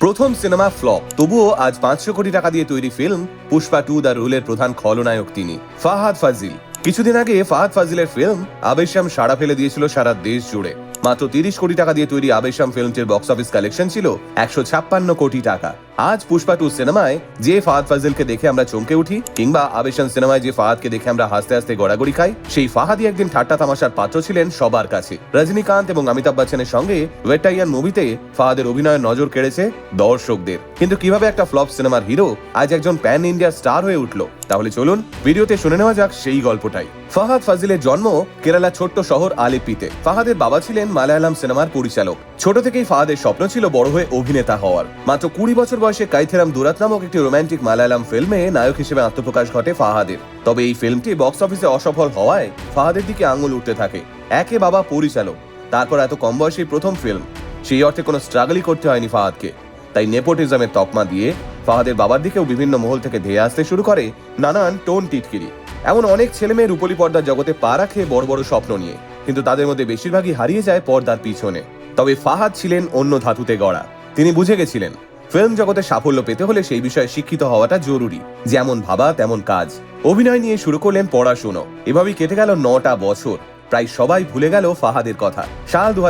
প্রথম cinema flop. তবুও আজ পাঁচশো কোটি টাকা দিয়ে তৈরি ফিল্ম পুষ্পা টু দ্য রুলের প্রধান খলনায়ক তিনি, ফাহাদ ফাজিল। কিছুদিন আগে ফাহাদ ফাজিলের ফিল্ম আবেশাম সাড়া ফেলে দিয়েছিল সারা দেশ জুড়ে। মাত্র তিরিশ কোটি টাকা দিয়ে তৈরি আবেশাম ফিল্মটির বক্স অফিস কালেকশন ছিল একশো ছাপ্পান্ন কোটি টাকা। আজ পুষ্পা টু সিনেমায় যে ফাহাদ ফাজিলকে দেখে আমরা চমকে উঠি, কিংবা আবেশাম সিনেমায় যে ফাহাদকে দেখে আমরা হাসতে হাসতে গড়াগড়ি খাই, সেই ফাহাদই একদিন ঠাট্টা তামাশার পাত্র ছিলেন সবার কাছে। রজনীকান্ত এবং অমিতাভ বচ্চনের সঙ্গে ওয়েটাইয়ান মুভিতে ফাহাদের অভিনয়ের নজর কেড়েছে দর্শকদের। কিন্তু কীভাবে একটা ফ্লপ সিনেমার হিরো আজ একজন প্যান ইন্ডিয়ার স্টার হয়ে উঠল, তাহলে চলুন ভিডিওতে শুনে নেওয়া যাক সেই গল্পটাই। ফাহাদ ফাজিলের জন্ম কেরালা ছোট্ট শহর আলেপ্পিতে। ফাহাদের বাবা ছিলেন মালায়ালাম সিনেমার পরিচালক। ছোট থেকেই ফাহাদের স্বপ্ন ছিল বড় হয়ে অভিনেতা হওয়ার। মাত্র কুড়ি বছর বয়সে কাইথেরাম দুরাত নামক একটি রোমান্টিক মালায়ালাম ফিল্মে নায়ক হিসেবে আত্মপ্রকাশ ঘটে ফাহাদের। তবে এই ফিল্মটি বক্স অফিসে অসফল হওয়ায় ফাহাদের দিকে আঙুল উঠতে থাকে। একে বাবা পরিচালক। তারপর এত কম বয়সেই প্রথম ফিল্ম। সেই অর্থে কোনো স্ট্রাগলই করতে হয়নি ফাহাদকে। তাই নেপোটিজমের তকমা দিয়ে ফাহাদের বাবার দিকেও বিভিন্ন মহল থেকে ধেয়ে আসতে শুরু করে নানান টোন টিটকিরি। এমন অনেক ছেলেমেয়ে রূপলি পর্দার জগতে পা রাখে বড় বড় স্বপ্ন নিয়ে। কিন্তু তাদের মধ্যে বেশিরভাগই হারিয়ে যায় পর্দার পিছনে। তবে ফাহাদ ছিলেন অন্য ধাতুতে গড়া। তিনি বুঝে গেছিলেন ফিল্ম জগতে সাফল্য পেতে হলে সেই বিষয়ে শিক্ষিত হওয়াটা জরুরি। যেমন ভাবা, তেমন কাজ। অভিনয় নিয়ে শুরু করলেন পড়াশুনো। এভাবেই কেটে গেল নটা বছর। প্রায় সবাই ভুলে গেল ফাহাদের কথা। সাল দু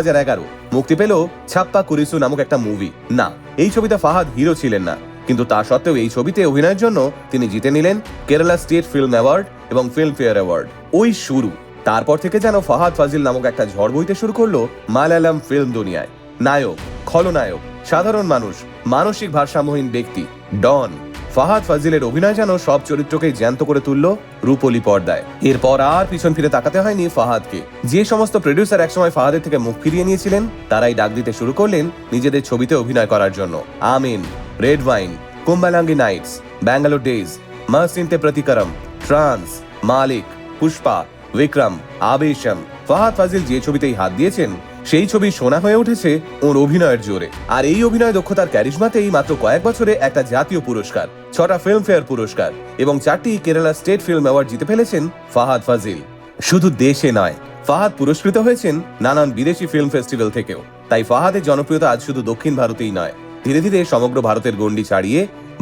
মুক্তি পেল ছাপ্পা কুরিসু নামক একটা মুভি না, এই ছবিতে ফাহাদ হিরো ছিলেন না। কিন্তু তা সত্ত্বেও এই ছবিতে অভিনয়ের জন্য তিনি জিতে নিলেন কেরালা স্টেট ফিল্ম অ্যাওয়ার্ড এবং ফিল্ম ফেয়ার অ্যাওয়ার্ড ওই শুরু। তারপর থেকে যেন ফাহাদ ফাজিল নামক একটা ঝড় বইতে শুরু করল মালায়ালাম ফিল্ম দুনিয়ায়। নায়ক, খলনায়ক। সাধারণ মানুষ, মানসিক ভারসাম্যহীন ব্যক্তি। ডন, ফাহাদ ফাজিলের অভিনয় যেন সব চরিত্রকে জ্যান্ত করে তুললো রূপলি পর্দায়। এরপর আর পিছন ফিরে তাকাতে হয়নি ফাহাদকে। যে সমস্ত প্রডিউসার একসময় ফাহাদের থেকে মুখ ফিরিয়ে নিয়েছিলেন, তারাই ডাক দিতে শুরু করলেন নিজেদের ছবিতে অভিনয় করার জন্য। Amen, red wine, Kumbalangi nights, Bangalore days Maheshinte Prathikaram, trance, Malik, Pushpa, Vikram, Aavesham. Fahadh Faasil যে ছবিতেই হাত দিয়েছেন সেই ছবি সোনা হয়ে উঠেছে ওর অভিনয়ের জোরে। আর এই অভিনয় দক্ষতার ক্যারিশমাতেই মাত্র কয়েক বছরে একটা জাতীয় পুরস্কার, ছটা ফিল্মফেয়ার পুরস্কার এবং চারটি কেরালা স্টেট ফিল্ম অ্যাওয়ার্ড জিতে ফেলেছেন ফাহাদ ফাজিল। শুধু দেশে নয়, ফাহাদ পুরস্কৃত হয়েছেন নানান বিদেশি ফিল্ম ফেস্টিভ্যাল থেকেও। তাই ফাহাদের জনপ্রিয়তা আজ শুধু দক্ষিণ ভারতেই নয়, ধীরে ধীরে সমগ্র ভারতের গণ্ডি ছাড়িয়ে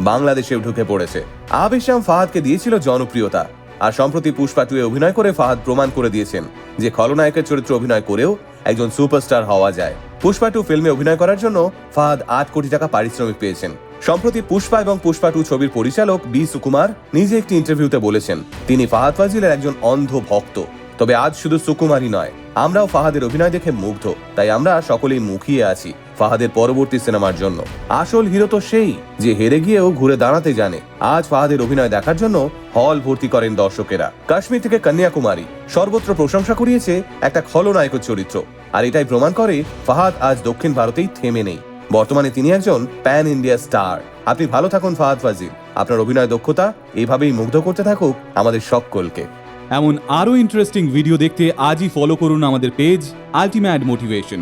বাংলাদেশেও ঢুকে পড়েছে। আবেশাম ফাহাদকে দিয়েছিল জনপ্রিয়তা, আর সম্প্রতি পুষ্পা টুয়ে অভিনয় করে ফাহাদ প্রমাণ করে দিয়েছেন যে খলনায়কের চরিত্র অভিনয় করেও একজন সুপারস্টার হওয়া যায়। পুষ্পা টু ফিল্মে অভিনয় করার জন্য ফাহাদ আট কোটি টাকা পারিশ্রমিক পেয়েছেন। সম্প্রতি পুষ্পা এবং পুষ্পা টু ছবির পরিচালক বি সুকুমার নিজে একটি ইন্টারভিউতে বলেছেন, তিনি ফাহাদ ফাজিলের একজন অন্ধ ভক্ত। তবে আজ শুধু সুকুমারই নয়, আমরাও ফাহাদের অভিনয় দেখে মুগ্ধ। তাই আমরা সকলেই মুখিয়ে আছি। ফাহাদের পরবর্তী সিনেমার জন্য। আসল হিরো তো সেই, যে হেরে গিয়েও ঘুরে দাঁড়াতে জানে। আজ ফাহাদের অভিনয় দেখার জন্য হল ভর্তি করেন দর্শকেরা। কাশ্মীর থেকে কন্যাকুমারী। সর্বত্র প্রশংসা করিয়েছে একটা খলনায়কের চরিত্র। আর এটাই প্রমাণ করে ফাহাদ আজ দক্ষিণ ভারতেই থেমে নেই। বর্তমানে তিনি একজন প্যান ইন্ডিয়া স্টার। আপনি ভালো থাকুন ফাহাদ ফাজিল। আপনার অভিনয় দক্ষতা এইভাবেই মুগ্ধ করতে থাকুক আমাদের সকলকে। এমন আরও ইন্টারেস্টিং ভিডিও দেখতে আজই ফলো করুন আমাদের পেজ আলটিমেট মোটিভেশন